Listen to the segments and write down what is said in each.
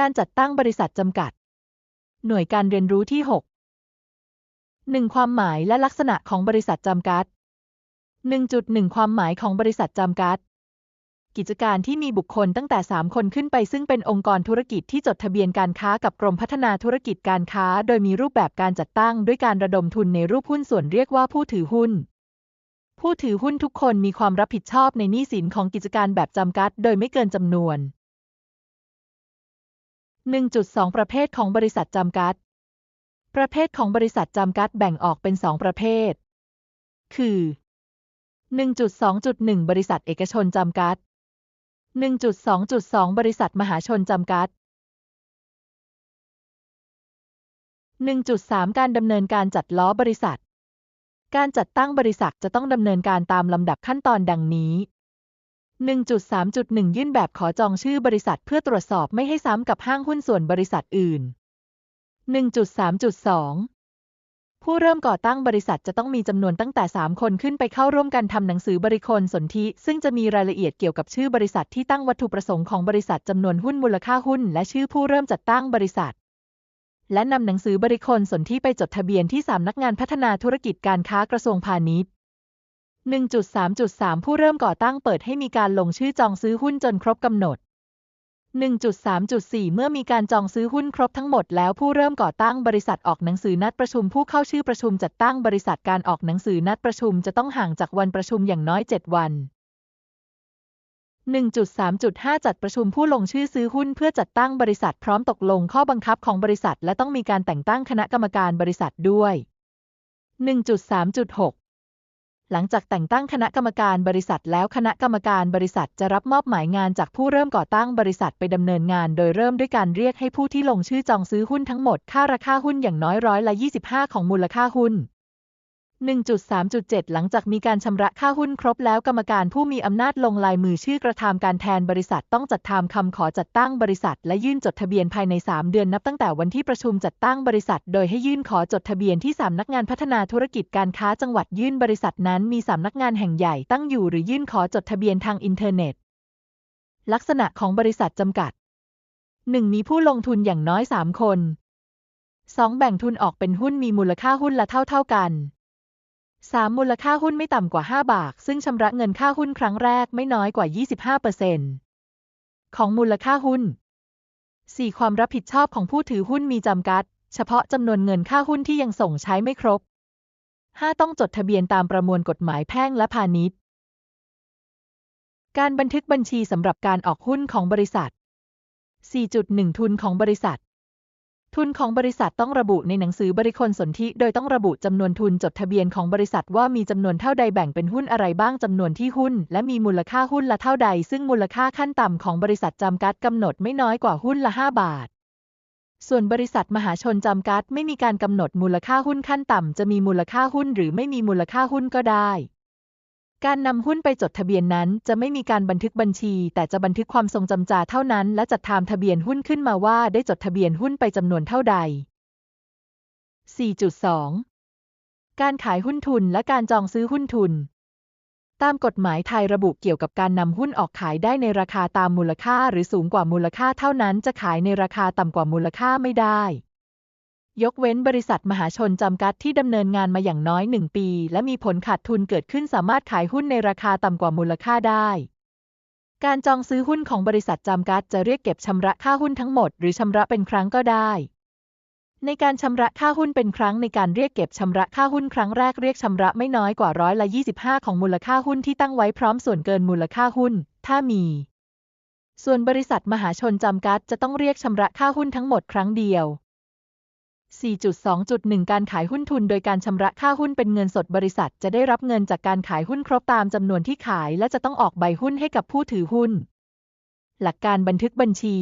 การจัดตั้งบริษัทจำกัด หน่วยการเรียนรู้ที่ 6 1. ความหมายและลักษณะของบริษัทจำกัด 1.1 ความหมายของบริษัทจำกัด กิจการที่มีบุคคลตั้งแต่ 3 คนขึ้นไปซึ่งเป็นองค์กรธุรกิจที่จดทะเบียนการค้ากับกรมพัฒนาธุรกิจการค้า โดยมีรูปแบบการจัดตั้งด้วยการระดมทุนในรูปหุ้นส่วนเรียกว่าผู้ถือหุ้นผู้ถือหุ้นทุกคนมีความรับผิดชอบในหนี้สินของกิจการแบบจำกัด โดยไม่เกินจำนวน 1.2 ประเภทของบริษัทจำกัด ประเภทของบริษัทจำกัดแบ่งออกเป็น 2 ประเภท คือ 1.2.1 บริษัทเอกชนจำกัด 1.2.2 บริษัทมหาชนจำกัด 1.3 การดำเนินการจัดล้อบริษัท การจัดตั้งบริษัทจะต้องดำเนินการตามลำดับขั้นตอนดังนี้ 1.3.1 ยื่นแบบขอจองชื่อบริษัทเพื่อตรวจสอบไม่ให้ซ้ำกับห้างหุ้นส่วนบริษัทอื่น 1.3.2 ผู้เริ่มก่อตั้งบริษัทจะต้องมีจำนวนตั้งแต่ 3 คนขึ้นไปเข้าร่วมกันทำหนังสือบริคลสนธิซึ่งจะมีรายละเอียดเกี่ยวกับชื่อบริษัทที่ตั้งวัตถุประสงค์ของบริษัทจำนวนหุ้นมูลค่าหุ้น และชื่อผู้เริ่มจัดตั้งบริษัท และนำหนังสือบริคลสนธิไปจดทะเบียนที่สำนักงานพัฒนาธุรกิจการค้ากระทรวงพาณิชย์ 1.3.3 ผู้เริ่มก่อตั้งเปิดให้มีการลงชื่อจองซื้อหุ้นจนครบกำหนด 1.3.4 เมื่อมีการจองซื้อหุ้นครบทั้งหมดแล้วผู้เริ่มก่อตั้งบริษัทออกหนังสือนัดประชุมผู้เข้าชื่อประชุมจัดตั้งบริษัทการออกหนังสือนัดประชุมจะต้องห่างจากวันประชุมอย่างน้อย 7 วัน 1.3.5 จัดประชุมผู้ลงชื่อซื้อหุ้นเพื่อจัดตั้งบริษัทพร้อมตกลงข้อบังคับของบริษัท และต้องมีการแต่งตั้งคณะกรรมการบริษัทด้วย 1.3.6 หลังจากแต่งตั้งคณะกรรมการบริษัทแล้วคณะกรรมการบริษัทจะรับมอบหมายงานจากผู้เริ่มก่อตั้งบริษัทไปดำเนินงาน โดยเริ่มด้วยการเรียกให้ผู้ที่ลงชื่อจองซื้อหุ้นทั้งหมดค่าราคาหุ้นอย่างน้อยร้อยละ 25 ของมูลค่าหุ้น 1.3.7 หลังจากมีการชำระค่าหุ้นครบแล้วกรรมการผู้มีอำนาจลงลายมือชื่อกระทำการแทนบริษัทต้องจัดทำคำขอจัดตั้งบริษัท และยื่นจดทะเบียนภายใน 3 เดือนนับตั้งแต่วันที่ประชุมจัดตั้งบริษัท โดยให้ยื่นขอจดทะเบียนที่สำนักงานพัฒนาธุรกิจการค้าจังหวัดยื่นบริษัทนั้นมีสำนักงานแห่งใหญ่ตั้งอยู่หรือยื่นขอจดทะเบียนทางอินเทอร์เน็ต ลักษณะของบริษัทจำกัด 1. มีผู้ลงทุนอย่างน้อย 3 คน 2. แบ่งทุนออกเป็นหุ้นมีมูลค่าหุ้นละเท่าๆกัน 3. มูลค่าหุ้นไม่ต่ำกว่า 5 บาท ซึ่งชำระเงินค่าหุ้นครั้งแรกไม่น้อยกว่า 25%ของมูลค่าหุ้น 4. ความรับผิดชอบของผู้ถือหุ้นมีจำกัด เฉพาะจำนวนเงินค่าหุ้นที่ยังส่งใช้ไม่ครบ 5. ต้องจดทะเบียนตามประมวลกฎหมายแพ่งและพาณิชย์ การบันทึกบัญชีสำหรับการออกหุ้นของบริษัท 4.1 ทุนของบริษัท ทุนของบริษัทต้องระบุในหนังสือบริคลสนธิโดยต้องระบุจำนวนทุนจดทะเบียนของบริษัทว่ามีจำนวนเท่าใดแบ่งเป็นหุ้นอะไรบ้างจำนวนที่หุ้น และมีมูลค่าหุ้นละเท่าใด ซึ่งมูลค่าขั้นต่ำของบริษัทจำกัดกำหนดไม่น้อยกว่าหุ้นละ 5 บาท ส่วนบริษัทมหาชนจำกัดไม่มีการกำหนดมูลค่าหุ้นขั้นต่ำจะมีมูลค่าหุ้นหรือไม่มีมูลค่าหุ้นก็ได้ การนำหุ้นไปจดทะเบียนนั้น จะไม่มีการบันทึกบัญชี แต่จะบันทึกความทรงจำจ่าเท่านั้น และจัดทำทะเบียนหุ้นขึ้นมาว่าได้จดทะเบียนหุ้นไปจำนวนเท่าใด 4.2 การขายหุ้นทุนและการจองซื้อหุ้นทุน ตามกฎหมายไทยระบุเกี่ยวกับการนำหุ้นออกขายได้ในราคาตามมูลค่าหรือสูงกว่ามูลค่าเท่านั้นจะขายในราคาต่ำกว่ามูลค่าไม่ได้ ยกเว้นบริษัทมหาชนจำกัดที่ดำเนินงานมาอย่างน้อย 1 ปี และมีผลขาดทุนเกิดขึ้นสามารถขายหุ้นในราคาต่ำกว่ามูลค่าได้ การจองซื้อหุ้นของบริษัทจำกัดจะเรียกเก็บชำระค่าหุ้นทั้งหมด หรือชำระเป็นครั้งก็ได้ ในการชำระค่าหุ้นเป็นครั้งในการเรียกเก็บชำระค่าหุ้นครั้งแรกเรียกชำระไม่น้อยกว่าร้อยละ25 ของมูลค่าหุ้นที่ตั้งไว้พร้อมส่วนเกินมูลค่าหุ้น ถ้ามี ส่วนบริษัทมหาชนจำกัดจะต้องเรียกชำระค่าหุ้นทั้งหมดครั้งเดียว 4.2.1 การขายหุ้นทุนโดยการชำระค่าหุ้นเป็นเงินสดบริษัท จะได้รับเงินจากการขายหุ้นครบตามจำนวนที่ขาย และจะต้องออกใบหุ้นให้กับผู้ถือหุ้น หลักการบันทึกบัญชี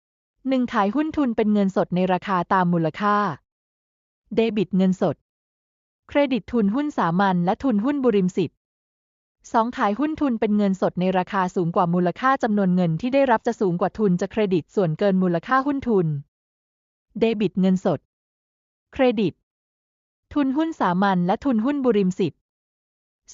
1. ขายหุ้นทุนเป็นเงินสดในราคาตามมูลค่า เดบิตเงินสด เครดิตทุนหุ้นสามัญและทุนหุ้นบุริมสิทธิ์ 2. ขายหุ้นทุนเป็นเงินสดในราคาสูงกว่ามูลค่าจำนวนเงินที่ได้รับจะสูงกว่าทุนจะเครดิตส่วนเกินมูลค่าหุ้นทุนเดบิตเงินสด เครดิต ทุนหุ้นสามัญและทุนหุ้นบุริมสิทธิ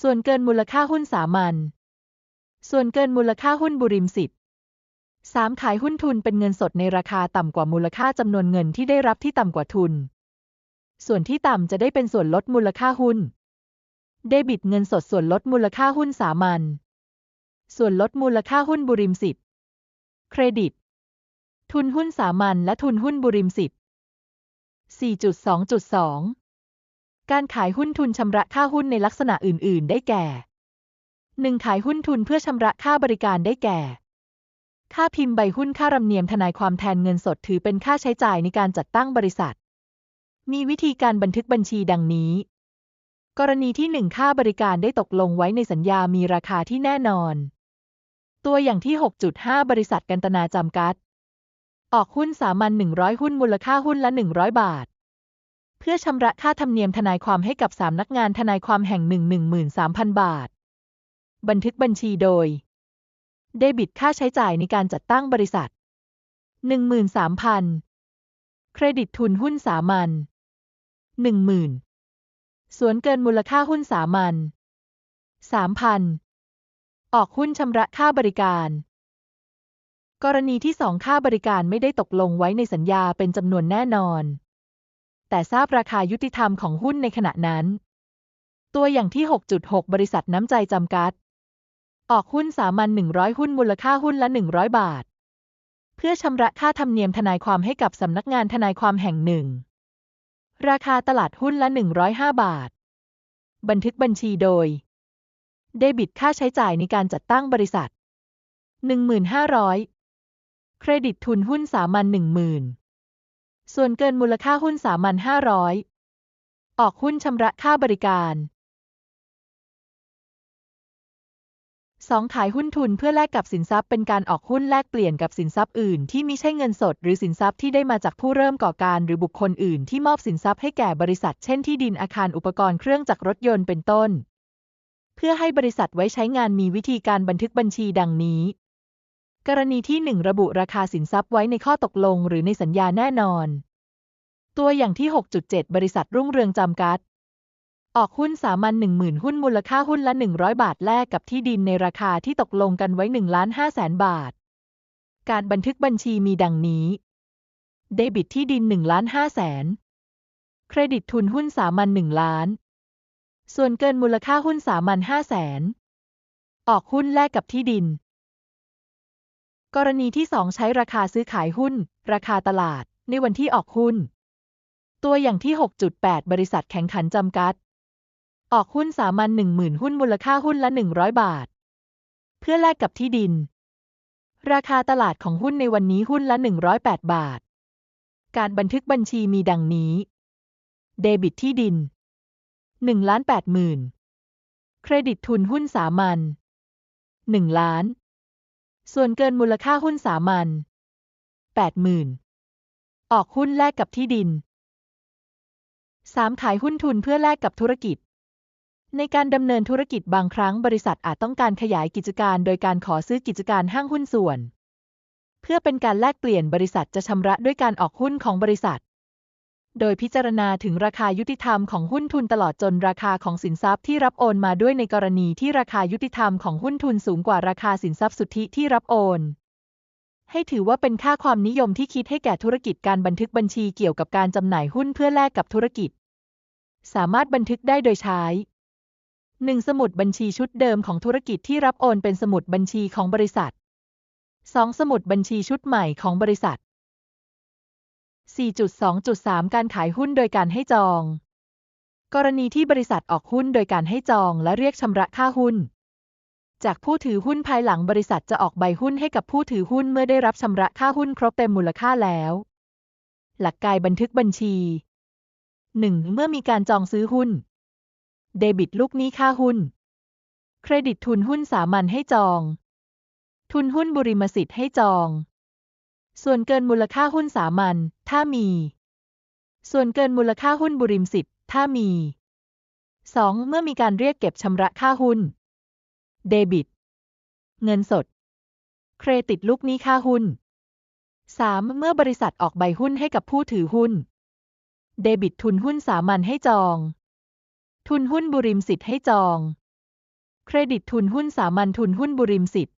ส่วนเกินมูลค่าหุ้นสามัญ ส่วนเกินมูลค่าหุ้นบุริมสิทธิ์ 3. ขายหุ้นทุนเป็นเงินสดในราคาต่ำกว่ามูลค่าจำนวนเงินที่ได้รับที่ต่ำกว่าทุน ส่วนที่ต่ำจะได้เป็นส่วนลดมูลค่าหุ้น เดบิตเงินสดส่วนลดมูลค่าหุ้นสามัญ ส่วนลดมูลค่าหุ้นบุริมสิทธิเครดิต ทุนหุ้นสามัญและทุนหุ้นบุริมสิทธิ 4.2.2 การขายหุ้นทุนชำระค่าหุ้นในลักษณะอื่น ๆ ได้แก่ 1. ขายหุ้นทุนเพื่อชำระค่าบริการได้แก่ ค่าพิมพ์ใบหุ้นค่ารำเนียมทนายความแทนเงินสดถือเป็นค่าใช้จ่ายในการจัดตั้งบริษัท มีวิธีการบันทึกบัญชีดังนี้ กรณีที่ 1 ค่าบริการได้ตกลงไว้ในสัญญามีราคาที่แน่นอน ตัวอย่างที่ 6.5 บริษัทกันตนาจำกัด ออกหุ้นสามัญ100 หุ้นมูลค่าหุ้นละ 100 บาท เพื่อชำระค่าธรรมเนียมทนายความให้กับสำนักงานทนายความแห่งหนึ่ง13,000 บาท บันทึกบัญชีโดย เดบิตค่าใช้จ่ายในการจัดตั้งบริษัท 13,000 เครดิตทุนหุ้นสามัญ10,000 ส่วนเกินมูลค่าหุ้นสามัญ3,000 ออกหุ้นชำระค่าบริการ กรณีที่สองค่าบริการไม่ได้ตกลงไว้ในสัญญาเป็นจำนวนแน่นอน แต่ทราบราคายุติธรรมของหุ้นในขณะนั้น ตัวอย่างที่ 6.6 บริษัทน้ำใจจำกัด ออกหุ้นสามัญ100 หุ้นมูลค่าหุ้นละ 100 บาท เพื่อชำระค่าธรรมเนียมทนายความให้กับสำนักงานทนายความแห่งหนึ่ง ราคาตลาดหุ้นละ 105 บาท บันทึกบัญชีโดย เดบิตค่าใช้จ่ายในการจัดตั้งบริษัท 1,500 เครดิตทุนหุ้นสามัญ10,000ส่วนเกินมูลค่าหุ้นสามัญ500ออกหุ้นชำระค่าบริการ 2. ขายหุ้นทุนเพื่อแลกกับสินทรัพย์เป็นการออกหุ้นแลกเปลี่ยนกับสินทรัพย์อื่นที่มิใช่เงินสด หรือสินทรัพย์ที่ได้มาจากผู้เริ่มก่อการหรือบุคคลอื่นที่มอบสินทรัพย์ให้แก่บริษัท เช่นที่ดินอาคารอุปกรณ์เครื่องจักรรถยนต์เป็นต้น เพื่อให้บริษัทไว้ใช้งานมีวิธีการบันทึกบัญชีดังนี้ กรณีที่ 1 ระบุราคาสินทรัพย์ไว้ในข้อตกลงหรือในสัญญาแน่นอน ตัวอย่างที่ 6.7 บริษัทรุ่งเรืองจำกัด ออกหุ้นสามัญ10,000 หุ้นมูลค่าหุ้นละ 100 บาทแลกกับที่ดินในราคาที่ตกลงกันไว้1ล้าน5แสนบาท การบันทึกบัญชีมีดังนี้ เดบิตที่ดิน1ล้าน5แสนเครดิตทุนหุ้นสามัญ1ล้าน ส่วนเกินมูลค่าหุ้นสามัญ5แสนออกหุ้นแลกกับที่ดิน กรณีที่ 2 ใช้ราคาซื้อขายหุ้น ราคาตลาด ในวันที่ออกหุ้น ตัวอย่างที่ 6.8 บริษัทแข่งขันจำกัด ออกหุ้นสามัญ10,000 หุ้นมูลค่าหุ้นละ 100 บาท เพื่อแลกกับที่ดิน ราคาตลาดของหุ้นในวันนี้หุ้นละ 108 บาท การบันทึกบัญชีมีดังนี้ เดบิตที่ดิน1ล้าน8หมื่นเครดิตทุนหุ้นสามัญ1ล้าน ส่วนเกินมูลค่าหุ้นสามัญ8หมื่นออกหุ้นแลกกับที่ดิน 3. ขายหุ้นทุนเพื่อแลกกับธุรกิจ ในการดำเนินธุรกิจบางครั้งบริษัทอาจต้องการขยายกิจการโดยการขอซื้อกิจการห้างหุ้นส่วน เพื่อเป็นการแลกเปลี่ยนบริษัทจะชำระด้วยการออกหุ้นของบริษัท โดยพิจารณาถึงราคายุติธรรมของหุ้นทุนตลอดจนราคาของสินทรัพย์ที่รับโอนมาด้วยในกรณีที่ราคายุติธรรมของหุ้นทุนสูงกว่าราคาสินทรัพย์สุทธิที่รับโอน ให้ถือว่าเป็นค่าความนิยมที่คิดให้แก่ธุรกิจการบันทึกบัญชีเกี่ยวกับการจำหน่ายหุ้นเพื่อแลกกับธุรกิจ สามารถบันทึกได้โดยใช้ 1. สมุดบัญชีชุดเดิมของธุรกิจที่รับโอนเป็นสมุดบัญชีของบริษัท 2. สมุดบัญชีชุดใหม่ของบริษัท 4.2.3 การขายหุ้นโดยการให้จอง กรณีที่บริษัทออกหุ้นโดยการให้จองและเรียกชำระค่าหุ้น จากผู้ถือหุ้นภายหลังบริษัทจะออกใบหุ้นให้กับผู้ถือหุ้นเมื่อได้รับชำระค่าหุ้นครบเต็มมูลค่าแล้ว หลักการบันทึกบัญชี 1. เมื่อมีการจองซื้อหุ้น เดบิตลูกหนี้ค่าหุ้น เครดิตทุนหุ้นสามัญให้จอง ทุนหุ้นบุริมสิทธิ์ให้จอง ส่วนเกินมูลค่าหุ้นสามัญถ้ามี ส่วนเกินมูลค่าหุ้นบุริมสิทธิ์ถ้ามี 2. เมื่อมีการเรียกเก็บชำระค่าหุ้น เดบิต เงินสด เครดิตลูกหนี้ค่าหุ้น 3. เมื่อบริษัทออกใบหุ้นให้กับผู้ถือหุ้น เดบิตทุนหุ้นสามัญให้จอง ทุนหุ้นบุริมสิทธิ์ให้จอง เครดิตทุนหุ้นสามัญทุนหุ้นบุริมสิทธิ์